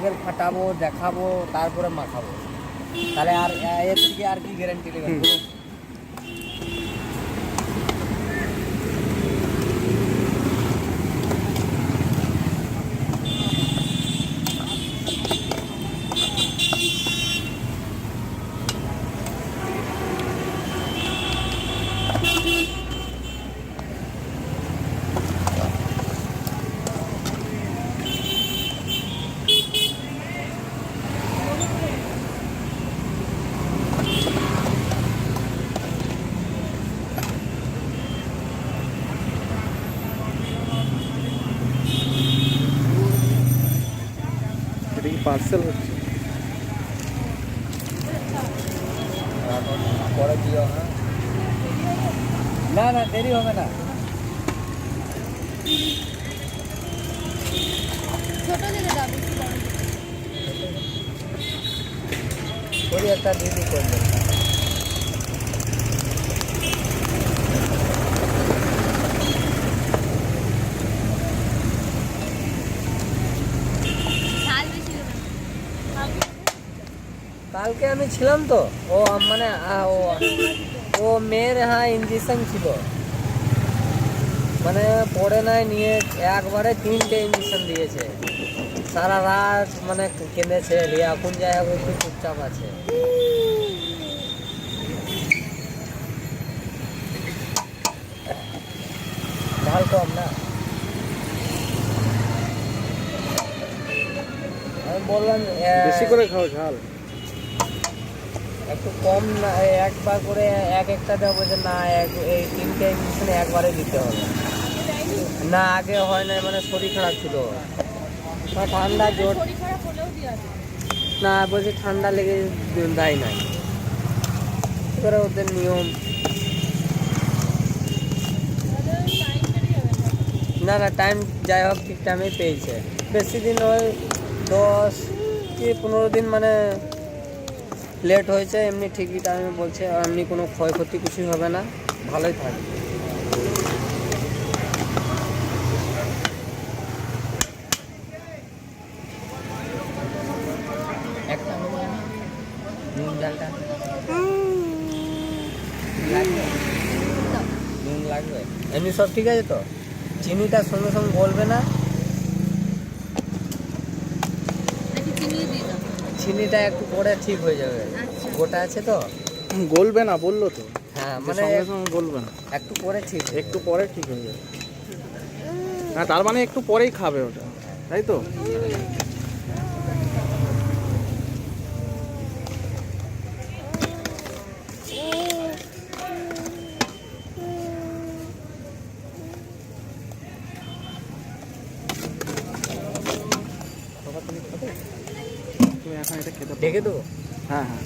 জল ফাটাবো দেখাবো তারপরে মাখাবো। তাহলে আর এর থেকে আর কি গ্যারান্টি নেবেন? পার্সেল হচ্ছে। পরে দিও হ্যাঁ না না দেরি হবে না। ছোট দিলে একটা দিদি করবে কালকে আমি ছিলাম তো, ও মানে ও ও মেয়ের হ্যাঁ ইঞ্জেকশন ছিল। মানে পড়ে নাই, নিয়ে একবারে তিনটে ইঞ্জেকশন দিয়েছে। সারা রাত মানে কেঁদেছে, দিয়ে এখন যায় একটু চুপচাপ আছে। আমি বললাম বেশি করে খাও ঝাল। একটু কম না একবার করে এক একটা দেবো যে না এক এই তিনটে ইঞ্জেকশন একবারে দিতে হবে না আগে হয় না মানে শরীর খারাপ ছিল ঠান্ডা জোর দেওয়া। না বলছি ঠান্ডা লেগে দেয় নাই এবারে ওদের নিয়ম না। না না টাইম যাই হোক ঠিক টাইমে পেয়েছে বেশি দিন ওই দশ কি পনেরো দিন মানে লেট হয়েছে, এমনি ঠিকই টাইমে বলছে, আর এমনি কোনো ক্ষয়ক্ষতি কিছুই হবে না। ভালোই থাকবে লাগবে। এমনি সব ঠিক আছে তো? চিনিটা সঙ্গে সঙ্গে গলবে না? চিনিটা একটু পরে ঠিক হয়ে যাবে। আচ্ছা। গোটা আছে তো? গলবে না বলল তো। হ্যাঁ মানে মানে সঙ্গে সঙ্গে গলবে না। একটু পরে ঠিক একটু পরে ঠিক হয়ে যাবে। হ্যাঁ তার মানে একটু পরেই খাবে ওটা। তাই তো? এটা খেতে। ডেকে দেবো হ্যাঁ হ্যাঁ